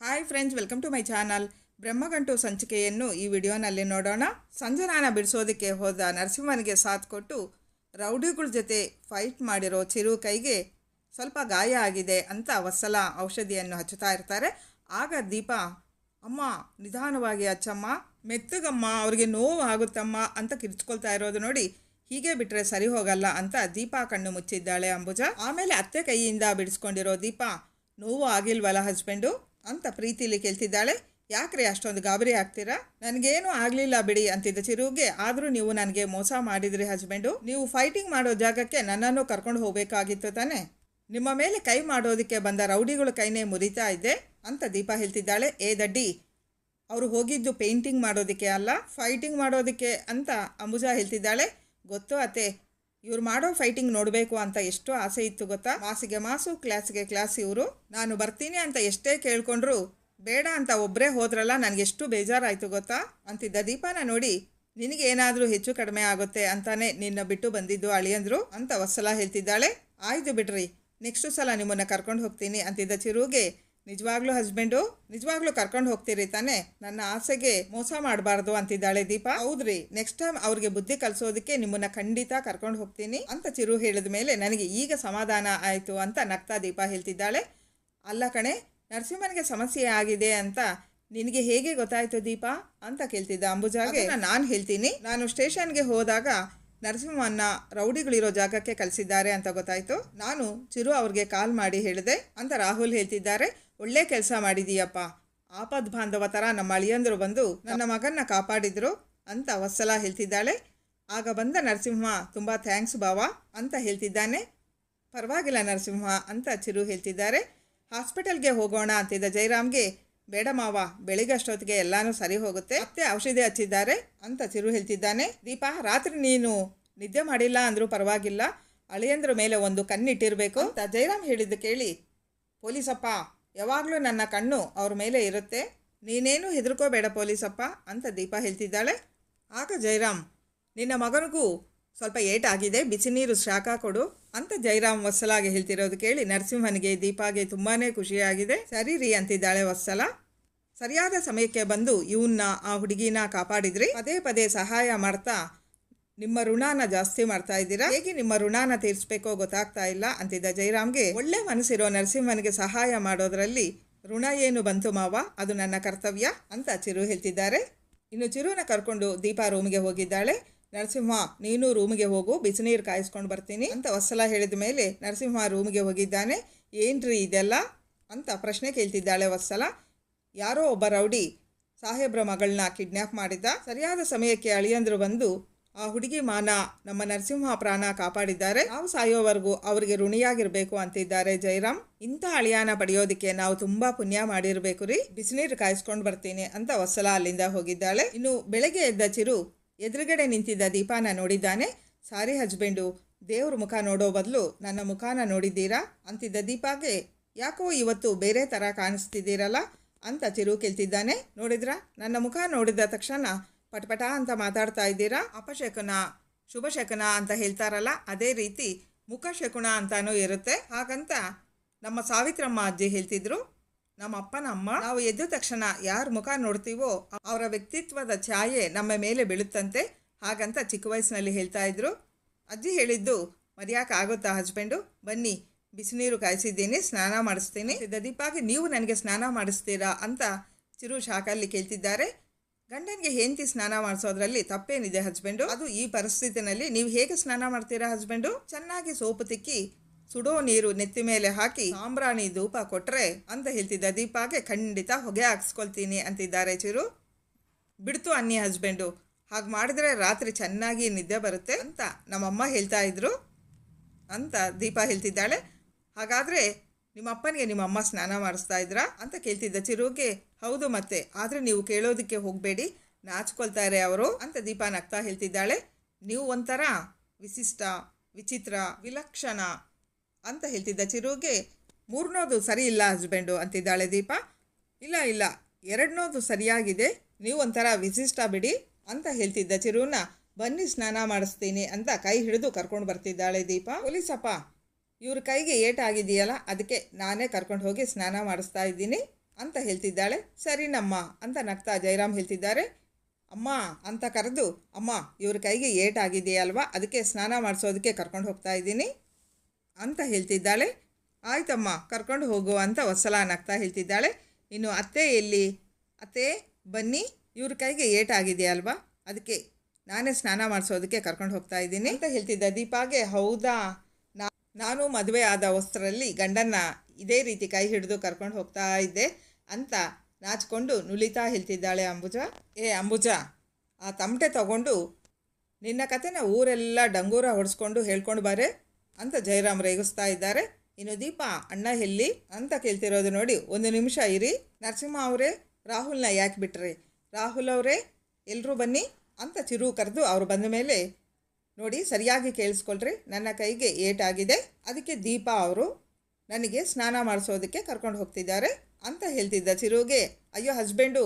Hi friends welcome to my channel Brahmagantu ಸಂಚಿಕೆಯನ್ನು ಈ ವಿಡಿಯೋನಲ್ಲಿ ನೋಡೋಣ. ಸಂಜನಾನ ಬಿಡಿಸೋದಕ್ಕೆ ಹೋದ ನರಸಿಂಹನಿಗೆ ಸಾಥ್ ಕೊಟ್ಟು, ರೌಡಿಗಳ ಜೊತೆ ಫೈಟ್ ಮಾಡಿರೋ ಚಿರು ಕೈಗೆ ಸ್ವಲ್ಪ ಗಾಯ ಆಗಿದೆ ಅಂತ ವತ್ಸಲ ಔಷಧಿಯನ್ನು ಹಚ್ಚುತ್ತಾ ಇರ್ತಾರೆ. ಆಗ ದೀಪ, ಅಮ್ಮ, ನಿಧಾನವಾಗಿ ಹಚ್ಚಮ್ಮ, ಮೆತ್ತಗಮ್ಮ, ಅವರಿಗೆ ನೋವು ಆಗುತ್ತಮ್ಮ ಅಂತ ಕಿರ್ಚ್ಕೊಳ್ತಾ ಇರೋದು ನೋಡಿ ಹೀಗೆ ಬಿಟ್ಟರೆ ಸರಿ ಹೋಗಲ್ಲ ಅಂತ ದೀಪ ಕಣ್ಣು ಮುಚ್ಚಿದ್ದಾಳೆ ಅಂಬುಜ. ಆಮೇಲೆ ಅತ್ತೆ ಕೈಯಿಂದ ಬಿಡಿಸ್ಕೊಂಡಿರೋ ದೀಪ, ನೋವು ಆಗಿಲ್ವಲ್ಲ ಹಸ್ಬೆಂಡು ಅಂತ ಪ್ರೀತಿಲಿ ಕೇಳ್ತಿದ್ದಾಳೆ. ಯಾಕ್ರಿ ಅಷ್ಟೊಂದು ಗಾಬರಿ ಆಗ್ತೀರಾ? ನನಗೇನು ಆಗಲಿಲ್ಲ ಬಿಡಿ ಅಂತಿದ್ದ ಚಿರುಗೆ. ಆದರೂ ನೀವು ನನಗೆ ಮೋಸ ಮಾಡಿದ್ರಿ ಹಸ್ಬೆಂಡು. ನೀವು ಫೈಟಿಂಗ್ ಮಾಡೋ ಜಾಗಕ್ಕೆ ನನ್ನನ್ನು ಕರ್ಕೊಂಡು ಹೋಗಬೇಕಾಗಿತ್ತು ತಾನೆ. ನಿಮ್ಮ ಮೇಲೆ ಕೈ ಮಾಡೋದಕ್ಕೆ ಬಂದ ರೌಡಿಗಳು ಕೈನೇ ಮುರಿತಾ ಇದ್ದೆ ಅಂತ ದೀಪ ಹೇಳ್ತಿದ್ದಾಳೆ. ಏ ದಡ್ಡಿ, ಅವರು ಹೋಗಿದ್ದು ಪೇಂಟಿಂಗ್ ಮಾಡೋದಕ್ಕೆ ಅಲ್ಲ ಫೈಟಿಂಗ್ ಮಾಡೋದಕ್ಕೆ ಅಂತ ಅಂಬುಜಾ ಹೇಳ್ತಿದ್ದಾಳೆ. ಗೊತ್ತು ಅತ್ತೆ ಇವ್ರು ಮಾಡೋ ಫೈಟಿಂಗ್ ನೋಡಬೇಕು ಅಂತ ಎಷ್ಟು ಆಸೆ ಇತ್ತು ಗೊತ್ತಾ? ಮಾಸಿಗೆ ಮಾಸು ಕ್ಲಾಸ್ಗೆ ಕ್ಲಾಸ್ ಇವರು. ನಾನು ಬರ್ತೀನಿ ಅಂತ ಎಷ್ಟೇ ಕೇಳ್ಕೊಂಡ್ರು, ಬೇಡ ಅಂತ ಒಬ್ಬರೇ ಹೋದ್ರಲ್ಲ ನನಗೆಷ್ಟು ಬೇಜಾರಾಯಿತು ಗೊತ್ತಾ? ಅಂತಿದ್ದ ದೀಪಾನ ನೋಡಿ, ನಿನಗೆ ಏನಾದರೂ ಹೆಚ್ಚು ಕಡಿಮೆ ಆಗುತ್ತೆ ಅಂತಾನೆ ನಿನ್ನ ಬಿಟ್ಟು ಬಂದಿದ್ದು ಅಳಿಯಂದ್ರು ಅಂತ ಒಸಲ ಹೇಳ್ತಿದ್ದಾಳೆ. ಆಯ್ತು ಬಿಡ್ರಿ ನೆಕ್ಸ್ಟ್ ಸಲ ನಿಮ್ಮನ್ನ ಕರ್ಕೊಂಡು ಹೋಗ್ತೀನಿ ಅಂತಿದ್ದ ಚಿರುಗೆ. ನಿಜವಾಗ್ಲೂ ಹಸ್ಬೆಂಡು? ನಿಜವಾಗ್ಲೂ ಕರ್ಕೊಂಡು ಹೋಗ್ತೀರಿ ತಾನೆ? ನನ್ನ ಆಸೆಗೆ ಮೋಸ ಮಾಡಬಾರ್ದು ಅಂತಿದ್ದಾಳೆ ದೀಪಾ. ಹೌದ್ರಿ. ನೆಕ್ಸ್ಟ್ ಟೈಮ್ ಅವ್ರಿಗೆ ಬುದ್ಧಿ ಕಲಿಸೋದಕ್ಕೆ ನಿಮ್ಮನ್ನ ಖಂಡಿತ ಕರ್ಕೊಂಡು ಹೋಗ್ತೀನಿ ಅಂತ ಚಿರು ಹೇಳಿದ ಮೇಲೆ ನನಗೆ ಈಗ ಸಮಾಧಾನ ಆಯಿತು ಅಂತ ನಗ್ತಾ ದೀಪಾ ಹೇಳ್ತಿದ್ದಾಳೆ. ಅಲ್ಲ ಕಣೆ, ನರಸಿಂಹನಿಗೆ ಸಮಸ್ಯೆ ಆಗಿದೆ ಅಂತ ನಿನಗೆ ಹೇಗೆ ಗೊತ್ತಾಯ್ತು ದೀಪಾ? ಅಂತ ಕೇಳ್ತಿದ್ದ ಅಂಬುಜಾಗೆ. ನಾನು ಹೇಳ್ತೀನಿ. ನಾನು ಸ್ಟೇಷನ್ಗೆ ಹೋದಾಗ ನರಸಿಂಹನ್ನ ರೌಡಿಗಳಿರೋ ಜಾಗಕ್ಕೆ ಕಳಿಸಿದ್ದಾರೆ ಅಂತ ಗೊತ್ತಾಯ್ತು. ನಾನು ಚಿರು ಅವ್ರಿಗೆ ಕಾಲ್ ಮಾಡಿ ಹೇಳಿದೆ ಅಂತ ರಾಹುಲ್ ಹೇಳ್ತಿದ್ದಾರೆ. ಒಳ್ಳೆ ಕೆಲಸ ಮಾಡಿದೀಯಪ್ಪ. ಆಪದ್ ಬಾಂಧವ ಥರ ನಮ್ಮ ಅಳಿಯಂದರು ಬಂದು ನನ್ನ ಮಗನ್ನ ಕಾಪಾಡಿದ್ರು ಅಂತ ವತ್ಸಲ ಹೇಳ್ತಿದ್ದಾಳೆ. ಆಗ ಬಂದ ನರಸಿಂಹ, ತುಂಬ ಥ್ಯಾಂಕ್ಸ್ ಬಾವ ಅಂತ ಹೇಳ್ತಿದ್ದಾನೆ. ಪರವಾಗಿಲ್ಲ ನರಸಿಂಹ ಅಂತ ಚಿರು ಹೇಳ್ತಿದ್ದಾರೆ. ಹಾಸ್ಪಿಟಲ್ಗೆ ಹೋಗೋಣ ಅಂತಿದ್ದ ಜೈರಾಮ್ಗೆ, ಬೇಡ ಮಾವ, ಬೆಳಿಗ್ಗೆ ಅಷ್ಟೊತ್ತಿಗೆ ಎಲ್ಲಾನು ಸರಿ ಹೋಗುತ್ತೆ. ಮತ್ತೆ ಔಷಧಿ ಹಚ್ಚಿದ್ದಾರೆ ಅಂತ ಚಿರು ಹೇಳ್ತಿದ್ದಾನೆ. ದೀಪಾ, ರಾತ್ರಿ ನೀನು ನಿದ್ದೆ ಮಾಡಿಲ್ಲ ಅಂದರೂ ಪರವಾಗಿಲ್ಲ. ಅಳಿಯಂದ್ರ ಮೇಲೆ ಒಂದು ಕಣ್ಣಿಟ್ಟಿರಬೇಕು ಅಂತ ಜೈರಾಮ್ ಹೇಳಿದ್ದು ಕೇಳಿ. ಪೊಲೀಸಪ್ಪ ಯಾವಾಗಲೂ ನನ್ನ ಕಣ್ಣು ಅವ್ರ ಮೇಲೆ ಇರುತ್ತೆ. ನೀನೇನು ಹೆದರ್ಕೋಬೇಡ ಪೊಲೀಸಪ್ಪ ಅಂತ ದೀಪ ಹೇಳ್ತಿದ್ದಾಳೆ. ಆಗ ಜೈರಾಮ್, ನಿನ್ನ ಮಗನಿಗೂ ಸ್ವಲ್ಪ ಏಟಾಗಿದೆ, ಬಿಸಿ ನೀರು ಶಾಖ ಕೊಡು ಅಂತ ಜೈರಾಮ್ ವತ್ಸಲಾಗೆ ಹೇಳ್ತಿರೋದು ಕೇಳಿ ನರಸಿಂಹನಿಗೆ ದೀಪಾಗೆ ತುಂಬಾ ಖುಷಿಯಾಗಿದೆ. ಸರಿ ರೀ ಅಂತಿದ್ದಾಳೆ ವತ್ಸಲ. ಸರಿಯಾದ ಸಮಯಕ್ಕೆ ಬಂದು ಇವನ್ನ ಆ ಹುಡುಗಿನ ಕಾಪಾಡಿದ್ರಿ. ಪದೇ ಪದೇ ಸಹಾಯ ಮಾಡ್ತಾ ನಿಮ್ಮ ಋಣಾನ ಜಾಸ್ತಿ ಮಾಡ್ತಾ ಇದ್ದೀರಾ? ಹೇಗೆ ನಿಮ್ಮ ಋಣಾನ ತೀರಿಸ್ಬೇಕೋ ಗೊತ್ತಾಗ್ತಾ ಇಲ್ಲ ಅಂತಿದ್ದ ಜೈರಾಮ್ಗೆ. ಒಳ್ಳೆ ಮನಸ್ಸಿರೋ ನರಸಿಂಹನಿಗೆ ಸಹಾಯ ಮಾಡೋದ್ರಲ್ಲಿ ಋಣ ಏನು ಬಂತು ಮಾವ? ಅದು ನನ್ನ ಕರ್ತವ್ಯ ಅಂತ ಚಿರು ಹೇಳ್ತಿದ್ದಾರೆ. ಇನ್ನು ಚಿರುನ ಕರ್ಕೊಂಡು ದೀಪಾ ರೂಮ್ಗೆ ಹೋಗಿದ್ದಾಳೆ. ನರಸಿಂಹ, ನೀನು ರೂಮಿಗೆ ಹೋಗು, ಬಿಸಿನೀರು ಕಾಯಿಸ್ಕೊಂಡು ಬರ್ತೀನಿ ಅಂತ ಹೊಸಲ ಹೇಳಿದ ಮೇಲೆ ನರಸಿಂಹ ರೂಮಿಗೆ ಹೋಗಿದ್ದಾನೆ. ಏನ್ರಿ ಇದೆಲ್ಲ? ಅಂತ ಪ್ರಶ್ನೆ ಕೇಳ್ತಿದ್ದಾಳೆ ವತ್ಸಲ ಯಾರೋ ಒಬ್ಬ ರೌಡಿ ಸಾಹೇಬ್ರ ಮಗಳನ್ನ ಕಿಡ್ನ್ಯಾಪ್ ಮಾಡಿದ್ದ. ಸರಿಯಾದ ಸಮಯಕ್ಕೆ ಅಳಿಯಂದ್ರು ಬಂದು ಆ ಹುಡುಗಿ ಮಾನ ನಮ್ಮ ನರಸಿಂಹ ಪ್ರಾಣ ಕಾಪಾಡಿದ್ದಾರೆ. ನಾವು ಸಾಯೋವರೆಗೂ ಅವರಿಗೆ ಋಣಿಯಾಗಿರ್ಬೇಕು ಅಂತಿದ್ದಾರೆ ಜೈರಾಮ್. ಇಂಥ ಅಳಿಯಾನ ಪಡೆಯೋದಕ್ಕೆ ನಾವು ತುಂಬಾ ಪುಣ್ಯ ಮಾಡಿರ್ಬೇಕು ರೀ. ಬಿಸಿನೀರು ಕಾಯಿಸ್ಕೊಂಡು ಬರ್ತೀನಿ ಅಂತ ಹೊಸಲ ಅಲ್ಲಿಂದ ಹೋಗಿದ್ದಾಳೆ. ಇನ್ನು ಬೆಳಗ್ಗೆ ಎದ್ದ ಚಿರು ಎದುರುಗಡೆ ನಿಂತಿದ್ದ ದೀಪಾನ ನೋಡಿದ್ದಾನೆ. ಸಾರಿ ಹಸ್ಬೆಂಡು, ದೇವ್ರ ಮುಖ ನೋಡೋ ಬದಲು ನನ್ನ ಮುಖಾನ ನೋಡಿದ್ದೀರಾ? ಅಂತಿದ್ದ ದೀಪಾಗೆ, ಯಾಕೋ ಇವತ್ತು ಬೇರೆ ಥರ ಕಾಣಿಸ್ತಿದ್ದೀರಲ್ಲ? ಅಂತ ಚಿರು ಕೇಳ್ತಿದ್ದಾನೆ. ನೋಡಿದ್ರಾ? ನನ್ನ ಮುಖ ನೋಡಿದ ತಕ್ಷಣ ಪಟಪಟ ಅಂತ ಮಾತಾಡ್ತಾ ಇದ್ದೀರಾ? ಅಪಶಕುನ, ಶುಭಶಕುನ ಅಂತ ಹೇಳ್ತಾರಲ್ಲ, ಅದೇ ರೀತಿ ಮುಖಶಕುನ ಅಂತಾನೂ ಇರುತ್ತೆ. ಹಾಗಂತ ನಮ್ಮ ಸಾವಿತ್ರಮ್ಮ ಅಜ್ಜಿ ಹೇಳ್ತಿದ್ರು ನಮ್ಮ ಅಪ್ಪನ ಅಮ್ಮ, ನಾವು ಎದ್ದ ತಕ್ಷಣ ಯಾರ ಮುಖ ನೋಡ್ತೀವೋ ಅವರ ವ್ಯಕ್ತಿತ್ವದ ಛಾಯೆ ನಮ್ಮ ಮೇಲೆ ಬೀಳುತ್ತಂತೆ. ಹಾಗಂತ ಚಿಕ್ಕ ವಯಸ್ಸಿನಲ್ಲಿ ಹೇಳ್ತಾ ಇದ್ರು. ಅಜ್ಜಿ ಹೇಳಿದ್ದು, ಮರ್ಯಾಕೆ ಆಗುತ್ತಾ ಹಸ್ಬೆಂಡು? ಬನ್ನಿ, ಬಿಸಿನೀರು ಕಾಯಿಸಿದ್ದೀನಿ, ಸ್ನಾನ ಮಾಡಿಸ್ತೀನಿ. ದದೀಪಾಗಿ ನೀವು ನನಗೆ ಸ್ನಾನ ಮಾಡಿಸ್ತೀರಾ? ಅಂತ ಚಿರು ಶಾಖಲ್ಲಿ ಕೇಳ್ತಿದ್ದಾರೆ. ಗಂಡನಿಗೆ ಹೆಂಡತಿ ಸ್ನಾನ ಮಾಡಿಸೋದ್ರಲ್ಲಿ ತಪ್ಪೇನಿದೆ ಹಸ್ಬೆಂಡು ಅದು ಈ ಪರಿಸ್ಥಿತಿನಲ್ಲಿ ನೀವು ಹೇಗೆ ಸ್ನಾನ ಮಾಡ್ತೀರಾ ಹಸ್ಬೆಂಡು ಚೆನ್ನಾಗಿ ಸೋಪು ತಿಕ್ಕಿ ಸುಡೋ ನೀರು ನೆತ್ತಿ ಮೇಲೆ ಹಾಕಿ ಸಾಂಬ್ರಾಣಿ ಧೂಪ ಕೊಟ್ರೆ ಅಂತ ಹೇಳ್ತಿದ್ದ ದೀಪಾಗೆ ಖಂಡಿತ ಹೊಗೆ ಹಾಕ್ಸ್ಕೊಳ್ತೀನಿ ಅಂತಿದ್ದಾರೆ ಚಿರು. ಬಿಡ್ತು ಅನ್ನಿ ಹಸ್ಬೆಂಡು ಹಾಗೆ ಮಾಡಿದ್ರೆ ರಾತ್ರಿ ಚೆನ್ನಾಗಿ ನಿದ್ದೆ ಬರುತ್ತೆ ಅಂತ ನಮ್ಮಮ್ಮ ಹೇಳ್ತಾ ಇದ್ರು ಅಂತ ದೀಪ ಹೇಳ್ತಿದ್ದಾಳೆ. ಹಾಗಾದರೆ ನಿಮ್ಮಪ್ಪನಿಗೆ ನಿಮ್ಮಮ್ಮ ಸ್ನಾನ ಮಾಡಿಸ್ತಾ ಇದ್ರಾ ಅಂತ ಕೇಳ್ತಿದ್ದ ಚಿರುಗೆ ಹೌದು ಮತ್ತೆ, ಆದರೆ ನೀವು ಕೇಳೋದಕ್ಕೆ ಹೋಗಬೇಡಿ. ನಾಚ್ಕೊಳ್ತಾರೆ ಅವರು ಅಂತ ದೀಪಾ ನಗ್ತಾ ಹೇಳ್ತಿದ್ದಾಳೆ. ನೀವು ಒಂಥರ ವಿಶಿಷ್ಟ, ವಿಚಿತ್ರ, ವಿಲಕ್ಷಣ ಅಂತ ಹೇಳ್ತಿದ್ದ ಚಿರುಗೆ, ಮೂರನೋದು ಸರಿ ಇಲ್ಲ ಹಸ್ಬೆಂಡು ಅಂತಿದ್ದಾಳೆ ದೀಪಾ. ಇಲ್ಲ ಇಲ್ಲ, ಎರಡನೋದು ಸರಿಯಾಗಿದೆ, ನೀವು ಒಂಥರ ವಿಶಿಷ್ಟ ಬಿಡಿ ಅಂತ ಹೇಳ್ತಿದ್ದ ಚಿರುನ ಬನ್ನಿ ಸ್ನಾನ ಮಾಡಿಸ್ತೀನಿ ಅಂತ ಕೈ ಹಿಡಿದು ಕರ್ಕೊಂಡು ಬರ್ತಿದ್ದಾಳೆ ದೀಪಾ. ಪೊಲೀಸಪ್ಪ, ಇವ್ರ ಕೈಗೆ ಏಟಾಗಿದೆಯಲ್ಲ ಅದಕ್ಕೆ ನಾನೇ ಕರ್ಕೊಂಡು ಹೋಗಿ ಸ್ನಾನ ಮಾಡಿಸ್ತಾ ಇದ್ದೀನಿ. ಅಂತ ಹೇಳ್ತಿದ್ದಾಳೆ. ಸರಿನಮ್ಮ ಅಂತ ನಗ್ತಾ ಜಯರಾಮ್ ಹೇಳ್ತಿದ್ದಾರೆ. ಅಮ್ಮ ಅಂತ ಕರೆದು, ಅಮ್ಮ, ಇವ್ರ ಕೈಗೆ ಏಟಾಗಿದೆಯಲ್ವಾ ಅದಕ್ಕೆ ಸ್ನಾನ ಮಾಡಿಸೋದಕ್ಕೆ ಕರ್ಕೊಂಡು ಹೋಗ್ತಾ ಇದ್ದೀನಿ ಅಂತ ಹೇಳ್ತಿದ್ದಾಳೆ. ಆಯ್ತಮ್ಮ, ಕರ್ಕೊಂಡು ಹೋಗು ಅಂತ ಹೊಸಲ ನಗ್ತಾ ಹೇಳ್ತಿದ್ದಾಳೆ. ಇನ್ನು ಅತ್ತೆ ಎಲ್ಲಿ? ಅತ್ತೆ, ಬನ್ನಿ, ಇವ್ರ ಕೈಗೆ ಏಟಾಗಿದೆಯಲ್ವಾ ಅದಕ್ಕೆ ನಾನೇ ಸ್ನಾನ ಮಾಡಿಸೋದಕ್ಕೆ ಕರ್ಕೊಂಡು ಹೋಗ್ತಾ ಇದ್ದೀನಿ ಅಂತ ಹೇಳ್ತಿದ್ದ ದೀಪಾಗೆ. ಹೌದಾ? ನಾನು ಮದುವೆ ಆದ ವಸ್ತ್ರದಲ್ಲಿ ಗಂಡನ್ನ ಇದೇ ರೀತಿ ಕೈ ಹಿಡಿದು ಕರ್ಕೊಂಡು ಹೋಗ್ತಾ ಇದ್ದೆ ಅಂತ ನಾಚ್ಕೊಂಡು ನುಲಿತಾ ಹೇಳ್ತಿದ್ದಾಳೆ ಅಂಬುಜ. ಏ ಅಂಬುಜ, ಆ ತಮಟೆ ತಗೊಂಡು ನಿನ್ನ ಕತೆನ ಊರೆಲ್ಲ ಡಂಗೂರ ಹೊಡೆಸ್ಕೊಂಡು ಹೇಳ್ಕೊಂಡು ಬಾರೆ ಅಂತ ಜಯರಾಮ್ ರೇಗಿಸ್ತಾ ಇದ್ದಾರೆ. ಇನ್ನು ದೀಪ, ಅಣ್ಣ ಎಲ್ಲಿ ಅಂತ ಕೇಳ್ತಿರೋದು ನೋಡಿ ಒಂದು ನಿಮಿಷ ಇರಿ. ನರಸಿಂಹ ಅವರೇ, ರಾಹುಲ್ನ ಯಾಕೆ ಬಿಟ್ರಿ? ರಾಹುಲ್ ಅವರೇ ಎಲ್ಲರೂ ಬನ್ನಿ ಅಂತ ಚಿರು ಕರೆದು ಅವ್ರು ಬಂದ ಮೇಲೆ ನೋಡಿ ಸರಿಯಾಗಿ ಕೇಳಿಸ್ಕೊಳ್ರಿ. ನನ್ನ ಕೈಗೆ ಏಟಾಗಿದೆ. ಅದಕ್ಕೆ ದೀಪಾ ಅವರು ನನಗೆ ಸ್ನಾನ ಮಾಡಿಸೋದಕ್ಕೆ ಕರ್ಕೊಂಡು ಹೋಗ್ತಿದ್ದಾರೆ ಅಂತ ಹೇಳ್ತಿದ್ದ ಚಿರುಗೆ. ಅಯ್ಯೋ ಹಸ್ಬೆಂಡು,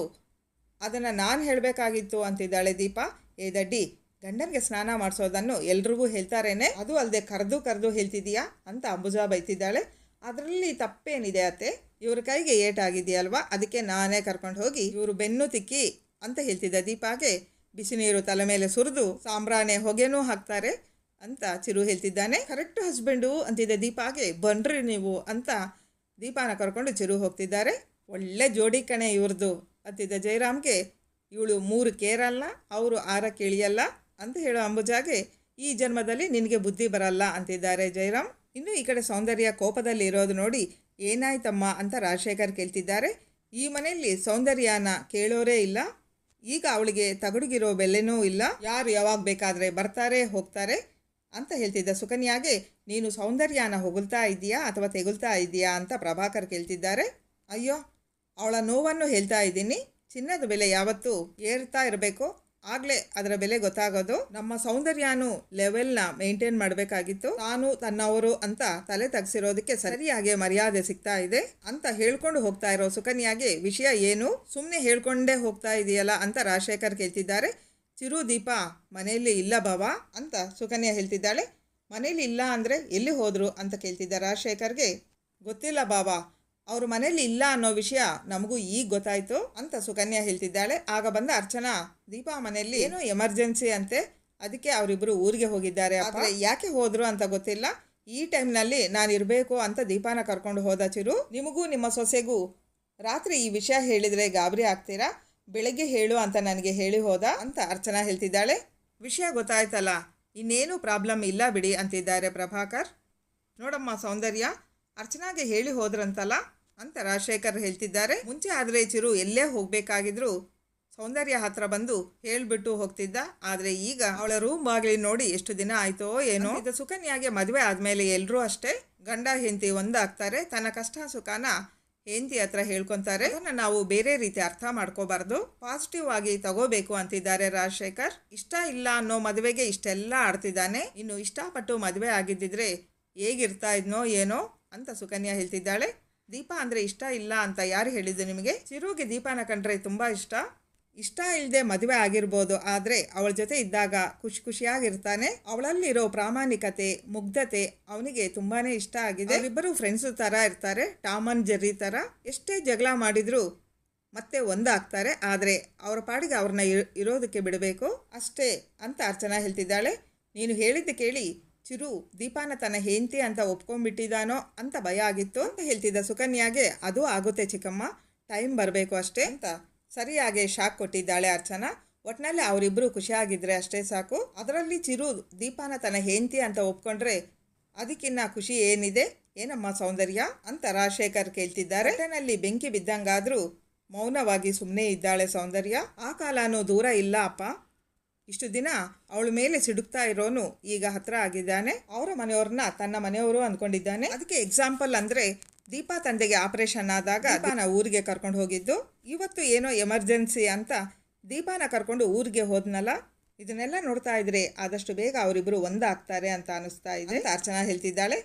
ಅದನ್ನು ನಾನು ಹೇಳಬೇಕಾಗಿತ್ತು ಅಂತಿದ್ದಾಳೆ ದೀಪಾ. ಏ ದಡ್ಡಿ, ಗಂಡನಿಗೆ ಸ್ನಾನ ಮಾಡಿಸೋದನ್ನು ಎಲ್ರಿಗೂ ಹೇಳ್ತಾರೇನೆ? ಅದು ಅಲ್ಲದೆ ಕರೆದು ಕರೆದು ಹೇಳ್ತಿದ್ದೀಯಾ ಅಂತ ಅಂಬುಜ ಬೈತಿದ್ದಾಳೆ. ಅದರಲ್ಲಿ ತಪ್ಪೇನಿದೆ ಅತ್ತೆ? ಇವ್ರ ಕೈಗೆ ಏಟಾಗಿದೆಯಲ್ವಾ ಅದಕ್ಕೆ ನಾನೇ ಕರ್ಕೊಂಡು ಹೋಗಿ ಇವರು ಬೆನ್ನು ತಿಕ್ಕಿ ಅಂತ ಹೇಳ್ತಿದ್ದ ದೀಪಾಗೆ. ಬಿಸಿ ನೀರು ತಲೆ ಮೇಲೆ ಸುರಿದು ಸಾಂಬ್ರಾಣೆ ಹೊಗೆನೂ ಹಾಕ್ತಾರೆ ಅಂತ ಚಿರು ಹೇಳ್ತಿದ್ದಾನೆ. ಕರೆಕ್ಟ್ ಹಸ್ಬೆಂಡು ಅಂತಿದ್ದ ದೀಪಾಗೆ. ಬನ್ರಿ ನೀವು, ಅಂತ ದೀಪಾನ ಕರ್ಕೊಂಡು ಚಿರು ಹೋಗ್ತಿದ್ದಾರೆ. ಒಳ್ಳೆ ಜೋಡಿ ಕಣೆ ಇವ್ರದ್ದು ಅಂತಿದ್ದ ಜಯರಾಮ್ಗೆ ಇವಳು ಮೂರು ಕೇರಲ್ಲ, ಅವರು ಆರ ಇಳಿಯಲ್ಲ ಅಂತ ಹೇಳೋ ಅಂಬುಜಾಗೆ. ಈ ಜನ್ಮದಲ್ಲಿ ನಿನಗೆ ಬುದ್ಧಿ ಬರಲ್ಲ, ಅಂತಿದ್ದಾರೆ ಜಯರಾಮ್ ಇನ್ನು ಈ ಕಡೆ ಸೌಂದರ್ಯ ಕೋಪದಲ್ಲಿ ಇರೋದು ನೋಡಿ ಏನಾಯ್ತಮ್ಮ, ಅಂತ ರಾಜಶೇಖರ್ ಕೇಳ್ತಿದ್ದಾರೆ. ಈ ಮನೆಯಲ್ಲಿ ಸೌಂದರ್ಯನ ಕೇಳೋರೇ ಇಲ್ಲ ಈಗ ಅವಳಿಗೆ ತಗಡುಗಿರೋ ಬೆಲೆನೂ ಇಲ್ಲ. ಯಾರು ಯಾವಾಗ ಬೇಕಾದರೆ ಬರ್ತಾರೆ, ಹೋಗ್ತಾರೆ ಅಂತ ಹೇಳ್ತಿದ್ದ ಸುಕನ್ಯಾಗೆ, ನೀನು ಸೌಂದರ್ಯನ ಹೊಗಳ್ತಾ ಇದ್ದೀಯಾ ಅಥವಾ ತೆಗುಲ್ತಾ ಇದ್ದೀಯಾ? ಅಂತ ಪ್ರಭಾಕರ್ ಕೇಳ್ತಿದ್ದಾರೆ. ಅಯ್ಯೋ, ಅವಳ ನೋವನ್ನು ಹೇಳ್ತಾ ಇದ್ದೀನಿ. ಚಿನ್ನದ ಬೆಲೆ ಯಾವತ್ತೂ ಏರ್ತಾ ಇರಬೇಕು? ಆಗಲೇ ಅದರ ಬೆಲೆ ಗೊತ್ತಾಗೋದು. ನಮ್ಮ ಸೌಂದರ್ಯನು ಲೆವೆಲ್ನ ಮೇಂಟೈನ್ ಮಾಡಬೇಕಾಗಿತ್ತು. ತಾನು ತನ್ನವರು ಅಂತ ತಲೆ ತಗ್ಸಿರೋದಕ್ಕೆ ಸರಿಯಾಗಿ ಮರ್ಯಾದೆ ಸಿಗ್ತಾ ಇದೆ ಅಂತ ಹೇಳ್ಕೊಂಡು ಹೋಗ್ತಾ ಇರೋ ಸುಕನ್ಯಾಗೆ ವಿಷಯ ಏನು? ಸುಮ್ಮನೆ ಹೇಳ್ಕೊಂಡೇ ಹೋಗ್ತಾ ಇದೆಯಲ್ಲ ಅಂತ ರಾಜಶೇಖರ್ ಕೇಳ್ತಿದ್ದಾರೆ. ಚಿರು ದೀಪ, ಮನೆಯಲ್ಲಿ ಇಲ್ಲ ಬಾವ ಅಂತ ಸುಕನ್ಯಾ ಹೇಳ್ತಿದ್ದಾಳೆ. ಮನೇಲಿ ಇಲ್ಲ ಅಂದರೆ ಎಲ್ಲಿ ಹೋದ್ರು? ಅಂತ ಕೇಳ್ತಿದ್ದ ರಾಜಶೇಖರ್ಗೆ. ಗೊತ್ತಿಲ್ಲ ಬಾಬಾ ಅವ್ರ ಮನೇಲಿ ಇಲ್ಲ ಅನ್ನೋ ವಿಷಯ ನಮಗೂ ಈಗ ಗೊತ್ತಾಯ್ತು ಅಂತ ಸುಕನ್ಯಾ ಹೇಳ್ತಿದ್ದಾಳೆ. ಆಗ ಬಂದ ಅರ್ಚನಾ, ದೀಪಾ ಮನೆಯಲ್ಲಿ ಏನೋ ಎಮರ್ಜೆನ್ಸಿ ಅಂತೆ, ಅದಕ್ಕೆ ಅವರಿಬ್ಬರು ಊರಿಗೆ ಹೋಗಿದ್ದಾರೆ. ಆದರೆ ಯಾಕೆ ಹೋದ್ರು ಅಂತ ಗೊತ್ತಿಲ್ಲ. ಈ ಟೈಮ್ನಲ್ಲಿ ನಾನು ಇರಬೇಕು ಅಂತ ದೀಪಾನ ಕರ್ಕೊಂಡು ಹೋದ ಚಿರು, ನಿಮಗೂ ನಿಮ್ಮ ಸೊಸೆಗೂ ರಾತ್ರಿ ಈ ವಿಷಯ ಹೇಳಿದರೆ ಗಾಬರಿ ಆಗ್ತೀರಾ? ಬೆಳಗ್ಗೆ ಹೇಳು ಅಂತ ನನಗೆ ಹೇಳಿ ಹೋದ ಅಂತ ಅರ್ಚನಾ ಹೇಳ್ತಿದ್ದಾಳೆ. ವಿಷಯ ಗೊತ್ತಾಯ್ತಲ್ಲ, ಇನ್ನೇನು ಪ್ರಾಬ್ಲಮ್ ಇಲ್ಲ ಬಿಡಿ ಅಂತಿದ್ದಾರೆ ಪ್ರಭಾಕರ್. ನೋಡಮ್ಮ ಸೌಂದರ್ಯ, ಅರ್ಚನಾಗೆ ಹೇಳಿ ಹೋದ್ರಂತಲ್ಲ ಅಂತ ರಾಜಶೇಖರ್ ಹೇಳ್ತಿದ್ದಾರೆ. ಮುಂಚೆ ಆದರೆ ಚಿರು ಎಲ್ಲೇ ಹೋಗಬೇಕಾಗಿದ್ರು ಸೌಂದರ್ಯ ಹತ್ರ ಬಂದು ಹೇಳ್ಬಿಟ್ಟು ಹೋಗ್ತಿದ್ದ. ಆದರೆ ಈಗ ಅವಳ ರೂಮ್ ಬಾಗಿಲಿ ನೋಡಿ ಎಷ್ಟು ದಿನ ಆಯ್ತೋ ಏನೋ. ಇದು ಸುಕನ್ಯಾಗೆ ಮದುವೆ ಆದಮೇಲೆ ಎಲ್ಲರೂ ಅಷ್ಟೇ ಗಂಡ ಹೆಂಡತಿ ಒಂದಾಗ್ತಾರೆ. ತನ್ನ ಕಷ್ಟ ಸುಖನ ಹೆಂಡತಿ ಹತ್ರ ಹೇಳ್ಕೊಂತಾರೆ. ನಾವು ಬೇರೆ ರೀತಿ ಅರ್ಥ ಮಾಡ್ಕೋಬಾರ್ದು. ಪಾಸಿಟಿವ್ ಆಗಿ ತಗೋಬೇಕು ಅಂತಿದ್ದಾರೆ ರಾಜಶೇಖರ್. ಇಷ್ಟ ಇಲ್ಲ ಅನ್ನೋ ಮದುವೆಗೆ ಇಷ್ಟೆಲ್ಲ ಆಡ್ತಿದ್ದಾನೆ. ಇನ್ನು ಇಷ್ಟಪಟ್ಟು ಮದುವೆ ಆಗಿದ್ದಿದ್ರೆ ಹೇಗಿರ್ತಾ ಇದ್ನೋ ಏನೋ ಅಂತ ಸುಕನ್ಯಾ ಹೇಳ್ತಿದ್ದಾಳೆ. ದೀಪ ಅಂದರೆ ಇಷ್ಟ ಇಲ್ಲ ಅಂತ ಯಾರು ಹೇಳಿದ್ದು ನಿಮಗೆ? ಚಿರುಗೆ ದೀಪನ ಕಂಡ್ರೆ ತುಂಬ ಇಷ್ಟ? ಇಷ್ಟ ಇಲ್ಲದೆ ಮದುವೆ ಆಗಿರ್ಬೋದು, ಆದರೆ ಅವಳ ಜೊತೆ ಇದ್ದಾಗ ಖುಷಿ ಖುಷಿಯಾಗಿರ್ತಾನೆ. ಅವಳಲ್ಲಿರೋ ಪ್ರಾಮಾಣಿಕತೆ, ಮುಗ್ಧತೆ ಅವನಿಗೆ ತುಂಬಾನೇ ಇಷ್ಟ ಆಗಿದೆ. ಇಬ್ಬರು ಫ್ರೆಂಡ್ಸ್ ಥರ ಇರ್ತಾರೆ ಟಾಮ್ ಅಂಡ್ ಜೆರ್ರಿ ಥರ ಎಷ್ಟೇ ಜಗಳ ಮಾಡಿದರೂ ಮತ್ತೆ ಒಂದಾಗ್ತಾರೆ, ಆದರೆ ಅವರ ಪಾಡಿಗೆ ಅವ್ರನ್ನ ಇರ್- ಇರೋದಕ್ಕೆ ಬಿಡಬೇಕು. ಅಷ್ಟೇ ಅಂತ ಅರ್ಚನಾ ಹೇಳ್ತಿದ್ದಾಳೆ. ನೀನು ಹೇಳಿದ್ದು ಕೇಳಿ. ಚಿರು, ದೀಪಾನ ತನ್ನ ಹೆಂಡತಿ ಅಂತ ಒಪ್ಕೊಂಡ್ಬಿಟ್ಟಿದ್ದಾನೋ ಅಂತ ಭಯ ಆಗಿತ್ತು ಅಂತ ಹೇಳ್ತಿದ್ದ ಸುಕನ್ಯಾಗೆ. ಅದು ಆಗುತ್ತೆ ಚಿಕ್ಕಮ್ಮ, ಟೈಮ್ ಬರಬೇಕು ಅಷ್ಟೇ ಅಂತ. ಸರಿಯಾಗಿ ಶಾಕ್ ಕೊಟ್ಟಿದ್ದಾಳೆ ಅರ್ಚನಾ. ಒಟ್ನಲ್ಲಿ ಅವರಿಬ್ಬರು ಖುಷಿಯಾಗಿದ್ರೆ ಅಷ್ಟೇ ಸಾಕು. ಅದರಲ್ಲಿ ಚಿರು, ದೀಪಾನ ತನ್ನ ಹೆಂಡತಿ ಅಂತ ಒಪ್ಕೊಂಡ್ರೆ ಅದಕ್ಕಿನ್ನ ಖುಷಿ ಏನಿದೆ? ಏನಮ್ಮ ಸೌಂದರ್ಯ? ಅಂತ ರಾಜಶೇಖರ್ ಕೇಳ್ತಿದ್ದಾರೆ. ಒಟ್ಟಿನಲ್ಲಿ ಬೆಂಕಿ ಬಿದ್ದಂಗಾದರೂ ಮೌನವಾಗಿ ಸುಮ್ಮನೆ ಇದ್ದಾಳೆ ಸೌಂದರ್ಯ. ಆ ಕಾಲನೂ ದೂರ ಇಲ್ಲ ಅಪ್ಪ. ಇಷ್ಟು ದಿನ ಅವಳ ಮೇಲೆ ಸಿಡುಕ್ತಾ ಇರೋನು ಈಗ ಹತ್ರ ಆಗಿದ್ದಾನೆ. ಅವರ ಮನೆಯವ್ರನ್ನ ತನ್ನ ಮನೆಯವರು ಅಂದ್ಕೊಂಡಿದ್ದಾನೆ. ಅದಕ್ಕೆ ಎಕ್ಸಾಂಪಲ್ ಅಂದ್ರೆ ದೀಪಾ ತಂದೆಗೆ ಆಪರೇಷನ್ ಆದಾಗ ದೀಪಾನ ಊರಿಗೆ ಕರ್ಕೊಂಡು ಹೋಗಿದ್ದು. ಇವತ್ತು ಏನೋ ಎಮರ್ಜೆನ್ಸಿ ಅಂತ ದೀಪಾನ ಕರ್ಕೊಂಡು ಊರಿಗೆ ಹೋದ್ನಲ್ಲ. ಇದನ್ನೆಲ್ಲ ನೋಡ್ತಾ ಇದ್ರೆ ಆದಷ್ಟು ಬೇಗ ಅವರಿಬ್ಬರು ಒಂದಾಗ್ತಾರೆ ಅಂತ ಅನಿಸ್ತಾ ಇದೆ. ಅರ್ಚನಾ ಹೇಳ್ತಿದ್ದಾಳೆ.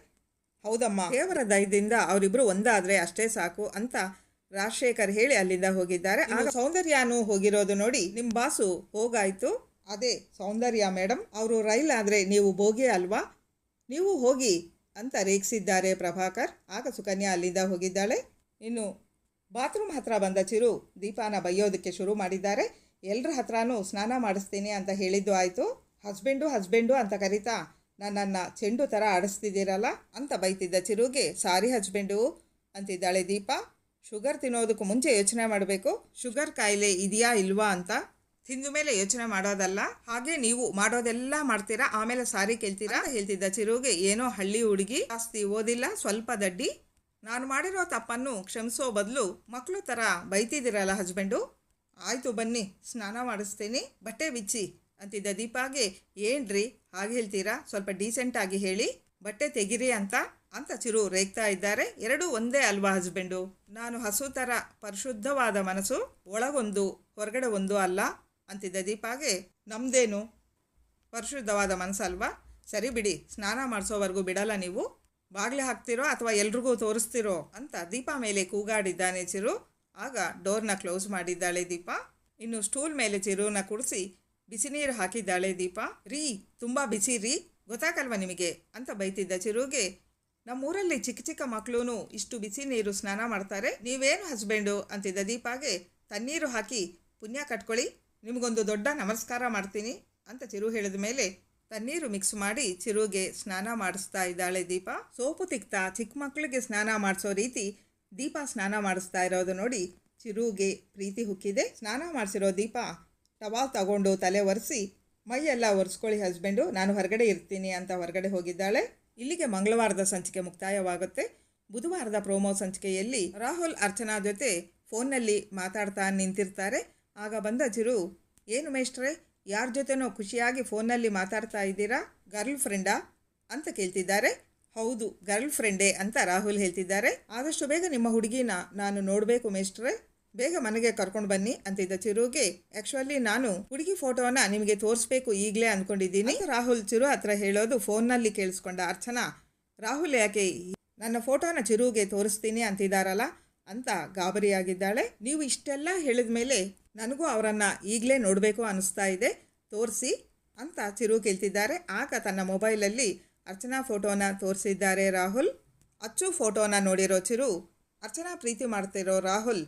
ಹೌದಮ್ಮ, ದೇವರ ದಯದಿಂದ ಅವರಿಬ್ರು ಒಂದಾದ್ರೆ ಅಷ್ಟೇ ಸಾಕು ಅಂತ ರಾಜಶೇಖರ್ ಹೇಳಿ ಅಲ್ಲಿಂದ ಹೋಗಿದ್ದಾರೆ. ಆಗ ಸೌಂದರ್ಯನೂ ಹೋಗಿರೋದು ನೋಡಿ ನಿಮ್ಮ ಬಾಸು ಹೋಗಾಯ್ತು. ಅದೇ ಸೌಂದರ್ಯ ಮೇಡಮ್ ಅವರು ರೈಲ್ ಆದರೆ ನೀವು ಬೋಗಿ ಅಲ್ವಾ? ನೀವು ಹೋಗಿ ಅಂತ ರೇಗಿಸಿದ್ದಾರೆ ಪ್ರಭಾಕರ್. ಆಗ ಸುಕನ್ಯಾ ಅಲ್ಲಿಂದ ಹೋಗಿದ್ದಾಳೆ. ಇನ್ನು ಬಾತ್ರೂಮ್ ಹತ್ರ ಬಂದ ಚಿರು ದೀಪಾನ ಬೈಯೋದಕ್ಕೆ ಶುರು ಮಾಡಿದ್ದಾರೆ. ಎಲ್ಲರ ಹತ್ರನೂ ಸ್ನಾನ ಮಾಡಿಸ್ತೀನಿ ಅಂತ ಹೇಳಿದ್ದು ಆಯಿತು. ಹಸ್ಬೆಂಡು ಹಸ್ಬೆಂಡು ಅಂತ ಕರಿತಾ, ನನ್ನನ್ನು ಚೆಂಡು ಥರ ಆಡಿಸ್ತಿದ್ದೀರಲ್ಲ ಅಂತ ಬೈತಿದ್ದ ಚಿರುಗೆ, ಸಾರಿ ಹಸ್ಬೆಂಡು ಅಂತಿದ್ದಾಳೆ ದೀಪಾ. ಶುಗರ್ ತಿನ್ನೋದಕ್ಕೂ ಮುಂಚೆ ಯೋಚನೆ ಮಾಡಬೇಕು. ಶುಗರ್ ಕಾಯಿಲೆ ಇದೆಯಾ ಇಲ್ವಾ ಅಂತ ತಿಂದ ಮೇಲೆ ಯೋಚನೆ ಮಾಡೋದಲ್ಲ, ಹಾಗೆ ನೀವು ಮಾಡೋದೆಲ್ಲ ಮಾಡ್ತೀರಾ, ಆಮೇಲೆ ಸಾರಿ ಕೇಳ್ತೀರಾ ಹೇಳ್ತಿದ್ದ ಚಿರುಗೆ, ಏನೋ ಹಳ್ಳಿ ಹುಡುಗಿ ಜಾಸ್ತಿ ಓದಿಲ್ಲ, ಸ್ವಲ್ಪ ದಡ್ಡಿ. ನಾನು ಮಾಡಿರೋ ತಪ್ಪನ್ನು ಕ್ಷಮಿಸೋ ಬದಲು ಮಕ್ಕಳು ಥರ ಬೈತಿದ್ದೀರಲ್ಲ ಹಸ್ಬೆಂಡು? ಆಯಿತು ಬನ್ನಿ, ಸ್ನಾನ ಮಾಡಿಸ್ತೀನಿ, ಬಟ್ಟೆ ಬಿಚ್ಚಿ ಅಂತಿದ್ದ ದೀಪಾಗೆ. ಏನ್ರಿ, ಹಾಗೆ ಹೇಳ್ತೀರಾ? ಸ್ವಲ್ಪ ಡೀಸೆಂಟಾಗಿ ಹೇಳಿ, ಬಟ್ಟೆ ತೆಗಿರಿ ಅಂತ ಅಂತ ಚಿರು ರೇಗ್ತಾ ಇದ್ದಾರೆ. ಎರಡೂ ಒಂದೇ ಅಲ್ವಾ ಹಸ್ಬೆಂಡು? ನಾನು ಹಸು ಥರ ಪರಿಶುದ್ಧವಾದ ಮನಸ್ಸು, ಒಳಗೊಂದು, ಹೊರಗಡೆ ಒಂದು ಅಲ್ಲ. ಅಂತಿದ್ದ ದೀಪಾಗೆ ನಮ್ಮದೇನು ಪರಿಶುದ್ಧವಾದ ಮನಸ್ಸಲ್ವಾ? ಸರಿ ಬಿಡಿ, ಸ್ನಾನ ಮಾಡಿಸೋವರೆಗೂ ಬಿಡಲ್ಲ ನೀವು? ಬಾಗಿಲು ಹಾಕ್ತಿರೋ ಅಥವಾ ಎಲ್ರಿಗೂ ತೋರಿಸ್ತಿರೋ? ಅಂತ ದೀಪ ಮೇಲೆ ಕೂಗಾಡಿದ್ದಾನೆ ಚಿರು. ಆಗ ಡೋರ್ನ ಕ್ಲೋಸ್ ಮಾಡಿದ್ದಾಳೆ ದೀಪ. ಇನ್ನು ಸ್ಟೂಲ್ ಮೇಲೆ ಚಿರುನ ಕುಡಿಸಿ ಬಿಸಿ ನೀರು ಹಾಕಿದ್ದಾಳೆ ದೀಪ. ರೀ, ತುಂಬ ಬಿಸಿ ರೀ, ಗೊತ್ತಾಗಲ್ವ ನಿಮಗೆ? ಅಂತ ಬೈತಿದ್ದ ಚಿರುಗೆ, ನಮ್ಮೂರಲ್ಲಿ ಚಿಕ್ಕ ಚಿಕ್ಕ ಮಕ್ಕಳೂ ಇಷ್ಟು ಬಿಸಿ ನೀರು ಸ್ನಾನ ಮಾಡ್ತಾರೆ, ನೀವೇನು ಹಸ್ಬೆಂಡು? ಅಂತಿದ್ದ ದೀಪಾಗೆ, ತಣ್ಣೀರು ಹಾಕಿ, ಪುಣ್ಯ ಕಟ್ಕೊಳ್ಳಿ. ನಿಮಗೊಂದು ದೊಡ್ಡ ನಮಸ್ಕಾರ ಮಾಡ್ತೀನಿ ಅಂತ ಚಿರು ಹೇಳಿದ ಮೇಲೆ ತಣ್ಣೀರು ಮಿಕ್ಸ್ ಮಾಡಿ ಚಿರುಗೆ ಸ್ನಾನ ಮಾಡಿಸ್ತಾ ಇದ್ದಾಳೆ ದೀಪ. ಸೋಪು ತಿಕ್ತಾ ಚಿಕ್ಕ ಮಕ್ಕಳಿಗೆ ಸ್ನಾನ ಮಾಡಿಸೋ ರೀತಿ ದೀಪ ಸ್ನಾನ ಮಾಡಿಸ್ತಾ ಇರೋದು ನೋಡಿ ಚಿರುಗೆ ಪ್ರೀತಿ ಹುಕ್ಕಿದೆ. ಸ್ನಾನ ಮಾಡಿಸಿರೋ ದೀಪ ಟವಾಲ್ ತಗೊಂಡು ತಲೆ ಒರೆಸಿ, ಮೈಯೆಲ್ಲ ಒರೆಸ್ಕೊಳ್ಳಿ ಹಸ್ಬೆಂಡು ನಾನು ಹೊರಗಡೆ ಇರ್ತೀನಿ ಅಂತ ಹೊರಗಡೆ ಹೋಗಿದ್ದಾಳೆ. ಇಲ್ಲಿಗೆ ಮಂಗಳವಾರದ ಸಂಚಿಕೆ ಮುಕ್ತಾಯವಾಗುತ್ತೆ. ಬುಧವಾರದ ಪ್ರೋಮೋ ಸಂಚಿಕೆಯಲ್ಲಿ ರಾಹುಲ್ ಅರ್ಚನಾ ಜೊತೆ ಫೋನ್ನಲ್ಲಿ ಮಾತಾಡ್ತಾ ನಿಂತಿರ್ತಾರೆ. ಆಗ ಬಂದ ಚಿರು, ಏನು ಮೇಷ್ಟ್ರೆ, ಯಾರ ಜೊತೆನೋ ಖುಷಿಯಾಗಿ ಫೋನಲ್ಲಿ ಮಾತಾಡ್ತಾ ಇದ್ದೀರಾ? ಗರ್ಲ್ ಫ್ರೆಂಡಾ? ಅಂತ ಕೇಳ್ತಿದ್ದಾರೆ. ಹೌದು, ಗರ್ಲ್ ಫ್ರೆಂಡೇ ಅಂತ ರಾಹುಲ್ ಹೇಳ್ತಿದ್ದಾರೆ. ಆದಷ್ಟು ಬೇಗ ನಿಮ್ಮ ಹುಡುಗಿನ ನಾನು ನೋಡಬೇಕು ಮೇಷ್ಟ್ರೆ. ಬೇಗ ಮನೆಗೆ ಕರ್ಕೊಂಡು ಬನ್ನಿ, ಅಂತಿದ್ದ ಚಿರುಗೆ. ಆಕ್ಚುಲಿ ನಾನು ಹುಡುಗಿ ಫೋಟೋನ ನಿಮಗೆ ತೋರಿಸ್ಬೇಕು ಈಗಲೇ ಅಂದ್ಕೊಂಡಿದ್ದೀನಿ ರಾಹುಲ್ ಚಿರು ಹತ್ರ ಹೇಳೋದು ಫೋನ್ನಲ್ಲಿ ಕೇಳಿಸ್ಕೊಂಡ ಅರ್ಚನಾ. ರಾಹುಲ್ ಯಾಕೆ, ನನ್ನ ಫೋಟೋನ ಚಿರುಗೆ ತೋರಿಸ್ತೀನಿ, ಅಂತಿದ್ದಾರಲ್ಲ. ಅಂತ ಗಾಬರಿಯಾಗಿದ್ದಾಳೆ. ನೀವು ಇಷ್ಟೆಲ್ಲ ಹೇಳಿದ ಮೇಲೆ ನನಗೂ ಅವರನ್ನು ಈಗಲೇ ನೋಡಬೇಕು ಅನ್ನಿಸ್ತಾ ಇದೆ. ತೋರಿಸಿ ಅಂತ ಚಿರು ಕೇಳ್ತಿದ್ದಾರೆ. ಆಗ ತನ್ನ ಮೊಬೈಲಲ್ಲಿ ಅರ್ಚನಾ ಫೋಟೋನ ತೋರಿಸಿದ್ದಾರೆ ರಾಹುಲ್. ಅಚ್ಚು ಫೋಟೋನ ನೋಡಿರೋ ಚಿರು ಅರ್ಚನಾ ಪ್ರೀತಿ ಮಾಡ್ತಿರೋ ರಾಹುಲ್,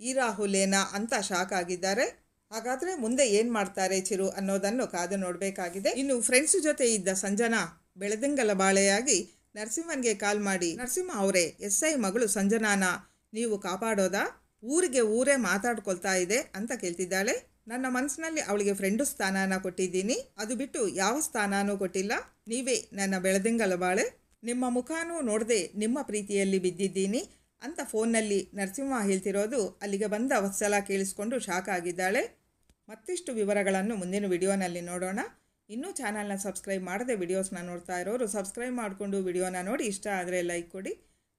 ಈ ರಾಹುಲ್ ಏನಾ ಅಂತ ಶಾಕ್ ಆಗಿದ್ದಾರೆ. ಹಾಗಾದರೆ ಮುಂದೆ ಏನು ಮಾಡ್ತಾರೆ ಚಿರು ಅನ್ನೋದನ್ನು ಕಾದು ನೋಡಬೇಕಾಗಿದೆ. ಇನ್ನು ಫ್ರೆಂಡ್ಸ್ ಜೊತೆ ಇದ್ದ ಸಂಜನಾ ಬೆಳೆದಂಗಲ ಬಾಳೆಯಾಗಿ ನರಸಿಂಹನ್ಗೆ ಕಾಲ್ ಮಾಡಿ, ನರಸಿಂಹ ಅವರೇ, ಎಸ್ ಐ ಮಗಳು ಸಂಜನಾನ ನೀವು ಕಾಪಾಡೋದಾ? ಊರಿಗೆ ಊರೇ ಮಾತಾಡ್ಕೊಳ್ತಾ ಇದೆ ಅಂತ ಕೇಳ್ತಿದ್ದಾಳೆ. ನನ್ನ ಮನಸ್ಸಿನಲ್ಲಿ ಅವಳಿಗೆ ಫ್ರೆಂಡು ಸ್ಥಾನನ ಕೊಟ್ಟಿದ್ದೀನಿ. ಅದು ಬಿಟ್ಟು ಯಾವ ಸ್ಥಾನನೂ ಕೊಟ್ಟಿಲ್ಲ. ನೀವೇ ನನ್ನ ಬೆಳೆದಿಂಗಲ ಬಾಳೆ. ನಿಮ್ಮ ಮುಖಾನೂ ನೋಡದೆ ನಿಮ್ಮ ಪ್ರೀತಿಯಲ್ಲಿ ಬಿದ್ದಿದ್ದೀನಿ ಅಂತ ಫೋನ್ನಲ್ಲಿ ನರಸಿಂಹ ಹೇಳ್ತಿರೋದು ಅಲ್ಲಿಗೆ ಬಂದ ವತ್ಸಲ ಕೇಳಿಸ್ಕೊಂಡು ಶಾಕ್ ಆಗಿದ್ದಾಳೆ. ಮತ್ತಿಷ್ಟು ವಿವರಗಳನ್ನು ಮುಂದಿನ ವಿಡಿಯೋನಲ್ಲಿ ನೋಡೋಣ. ಇನ್ನೂ ಚಾನಲ್ನ ಸಬ್ಸ್ಕ್ರೈಬ್ ಮಾಡದೆ ವಿಡಿಯೋಸ್ನ ನೋಡ್ತಾ ಇರೋರು ಸಬ್ಸ್ಕ್ರೈಬ್ ಮಾಡಿಕೊಂಡು ವಿಡಿಯೋನ ನೋಡಿ ಇಷ್ಟ ಆದರೆ ಲೈಕ್ ಕೊಡಿ.